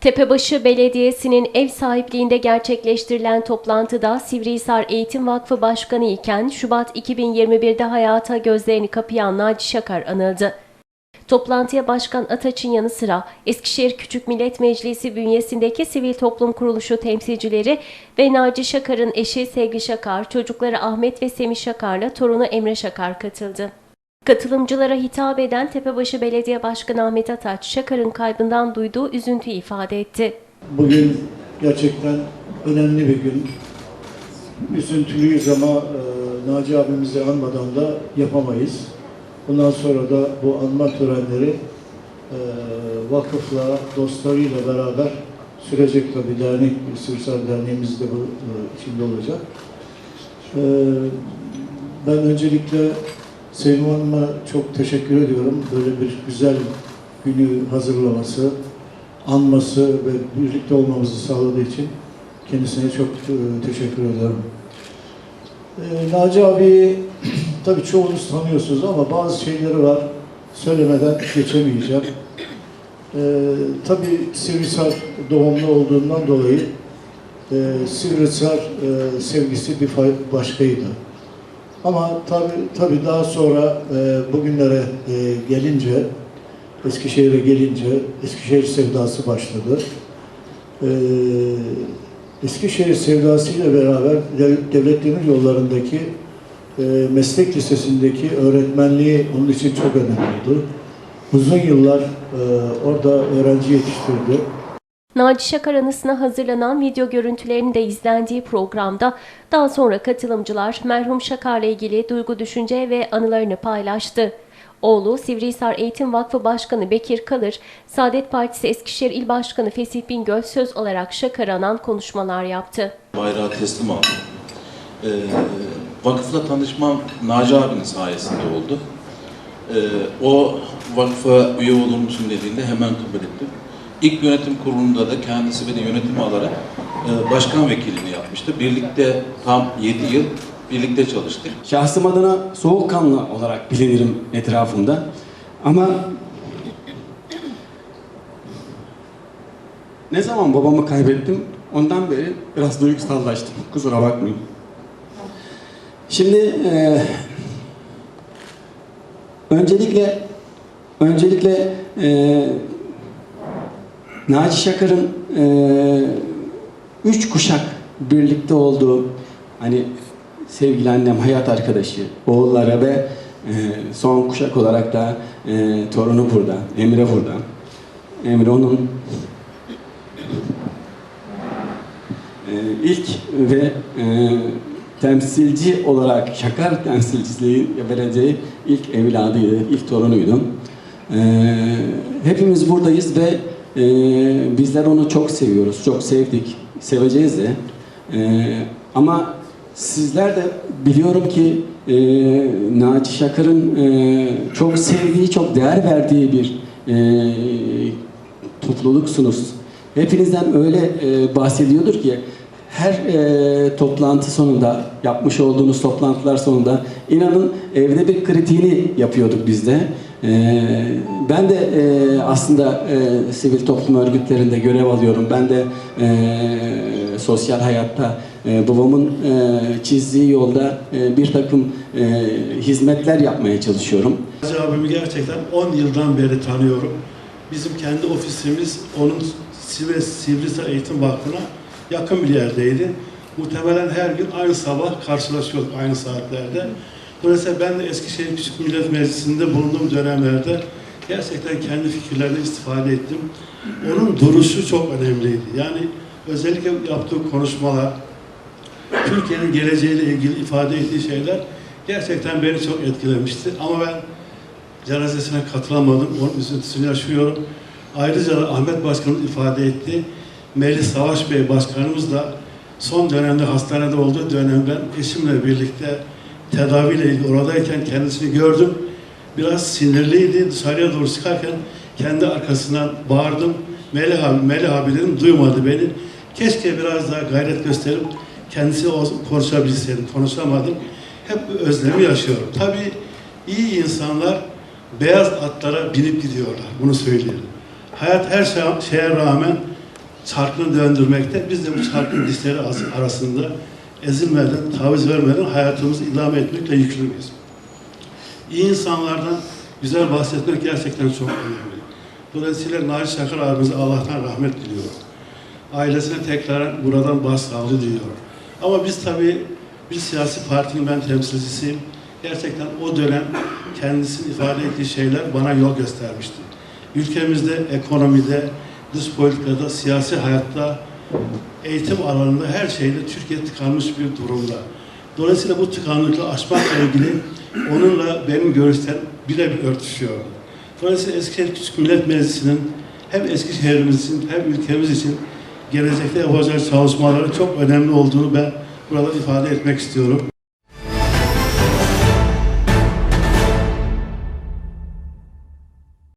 Tepebaşı Belediyesi'nin ev sahipliğinde gerçekleştirilen toplantıda Sivrihisar Eğitim Vakfı Başkanı iken Şubat 2021'de hayata gözlerini kapayan Naci Şakar anıldı. Toplantıya Başkan Ataç'ın yanı sıra Eskişehir Küçük Millet Meclisi bünyesindeki sivil toplum kuruluşu temsilcileri ve Naci Şakar'ın eşi Sevgi Şakar, çocukları Ahmet ve Semih Şakar'la torunu Emre Şakar katıldı. Katılımcılara hitap eden Tepebaşı Belediye Başkanı Ahmet Ataç, Şakar'ın kaybından duyduğu üzüntüyü ifade etti. Bugün gerçekten önemli bir gün. Üzüntülüyüz ama e, Naci abimizi anmadan da yapamayız. Bundan sonra da bu anma törenleri e, vakıfla, dostlarıyla beraber sürecek tabii dernek, Sivrisar Derneğimiz de bu e, içinde olacak. E, ben öncelikle Sevim Hanım'a çok teşekkür ediyorum. Böyle bir güzel günü hazırlaması, anması ve birlikte olmamızı sağladığı için kendisine çok e, teşekkür ediyorum. E, Naci abi tabii çoğunuz tanıyorsunuz ama bazı şeyleri var söylemeden geçemeyeceğim. E, tabii Sivrisar doğumlu olduğundan dolayı e, Sivrisar e, sevgisi bir başkaydı. Ama tabii, tabii daha sonra e, bugünlere e, gelince Eskişehir'e gelince Eskişehir sevdası başladı. Ee, Eskişehir sevdasıyla beraber Dev- Devlet Demir Yolları'ndaki e, meslek lisesindeki öğretmenliği onun için çok önemliydi. Uzun yıllar e, orada öğrenci yetiştirdi. Naci Şakar anısına hazırlanan video görüntülerinin de izlendiği programda daha sonra katılımcılar merhum Şakar'la ilgili duygu, düşünce ve anılarını paylaştı. Oğlu Sivrihisar Eğitim Vakfı Başkanı Bekir Kalır, Saadet Partisi Eskişehir İl Başkanı Fesih Bingöl söz olarak Şakar'ı anan konuşmalar yaptı. bayrağı teslim aldım. Ee, vakıfla tanışmam Naci abinin sayesinde oldu. Ee, o vakfa üye olur musun dediğinde hemen kabul ettim. İlk yönetim kurulunda da kendisi beni yönetime alarak e, başkan vekilliğini yapmıştı. Birlikte tam 7 yıl birlikte çalıştık. Şahsım adına soğukkanlı olarak bilinirim etrafımda. Ama ne zaman babamı kaybettim ondan beri biraz duygusallaştım. Kusura bakmayın. Şimdi eee, öncelikle öncelikle eee Naci Şakır'ın eee, üç kuşak birlikte olduğu hani sevgili annem, hayat arkadaşı, oğullara ve eee, son kuşak olarak da eee, torunu burada, Emre burada. Emre onun eee, ilk ve eee, temsilci olarak Şakar temsilciliği vereceği ilk evladıydı, ilk torunuydu. Eee, hepimiz buradayız ve eee, bizler onu çok seviyoruz, çok sevdik, seveceğiz de. Eee, ama sizler de biliyorum ki eee Naci Şakır'ın eee, çok sevdiği, çok değer verdiği bir eee topluluksunuz. Hepinizden öyle eee, bahsediyordur ki her eee, toplantı sonunda, yapmış olduğunuz toplantılar sonunda inanın evde bir kritiğini yapıyorduk biz de. Eee, ben de eee, aslında eee, sivil toplum örgütlerinde görev alıyorum. Ben de eee, sosyal hayatta eee, babamın eee, çizdiği yolda eee, bir takım eee, hizmetler yapmaya çalışıyorum. Hacı abimi gerçekten 10 yıldan beri tanıyorum. Bizim kendi ofisimiz onun Sivri, Sivrisar Eğitim Vakfı'na yakın bir yerdeydi. Muhtemelen her gün aynı sabah karşılaşıyorduk aynı saatlerde. Dolayısıyla ben de Eskişehir Küçük Millet Meclisi'nde bulunduğum dönemlerde gerçekten kendi fikirlerini istifade ettim. Onun duruşu çok önemliydi. Yani özellikle yaptığı konuşmalar, Türkiye'nin geleceğiyle ilgili ifade ettiği şeyler gerçekten beni çok etkilemişti. Ama ben cenazesine katılamadım. Onun üzüntüsünü yaşıyorum. Ayrıca Ahmet Başkanımız ifade etti. Melih Savaş Bey Başkanımız da son dönemde hastanede olduğu dönemden eşimle birlikte tedaviyle ilgili oradayken kendisini gördüm. Biraz sinirliydi. Dışarıya doğru çıkarken kendi arkasından bağırdım. Melih abi, Melih abi dedim. Duymadı beni. Keşke biraz daha gayret gösterip kendisi konuşabilseydim. Konuşamadım. Hep özlemi yaşıyorum. Tabii iyi insanlar beyaz atlara binip gidiyorlar. Bunu söyleyelim. Hayat her şey- şeye rağmen çarkını döndürmekte. Biz de bu çarkın dişleri arasında ezilmeden, taviz vermeden hayatımızı idame etmekle yükümlüyüz. İyi insanlardan güzel bahsetmek gerçekten çok önemli. Dolayısıyla Naci Şakır abimize Allah'tan rahmet diliyorum. Ailesine tekrar buradan başsağlığı diliyorum. Ama biz tabii bir siyasi partinin ben temsilcisiyim. Gerçekten o dönem kendisinin ifade ettiği şeyler bana yol göstermişti. Ülkemizde, ekonomide, dış politikada, siyasi hayatta, eğitim alanında her şeyde Türkiye tıkanmış bir durumda. Dolayısıyla bu tıkanıklığı aşmakla ilgili onunla benim görüşlerim birebir örtüşüyordu. Dolayısıyla Eskişehir Küçük Millet Meclisi'nin hem Eskişehir'imiz için hem ülkemiz için gelecekte yapacağı çalışmaların çok önemli olduğunu ben burada ifade etmek istiyorum.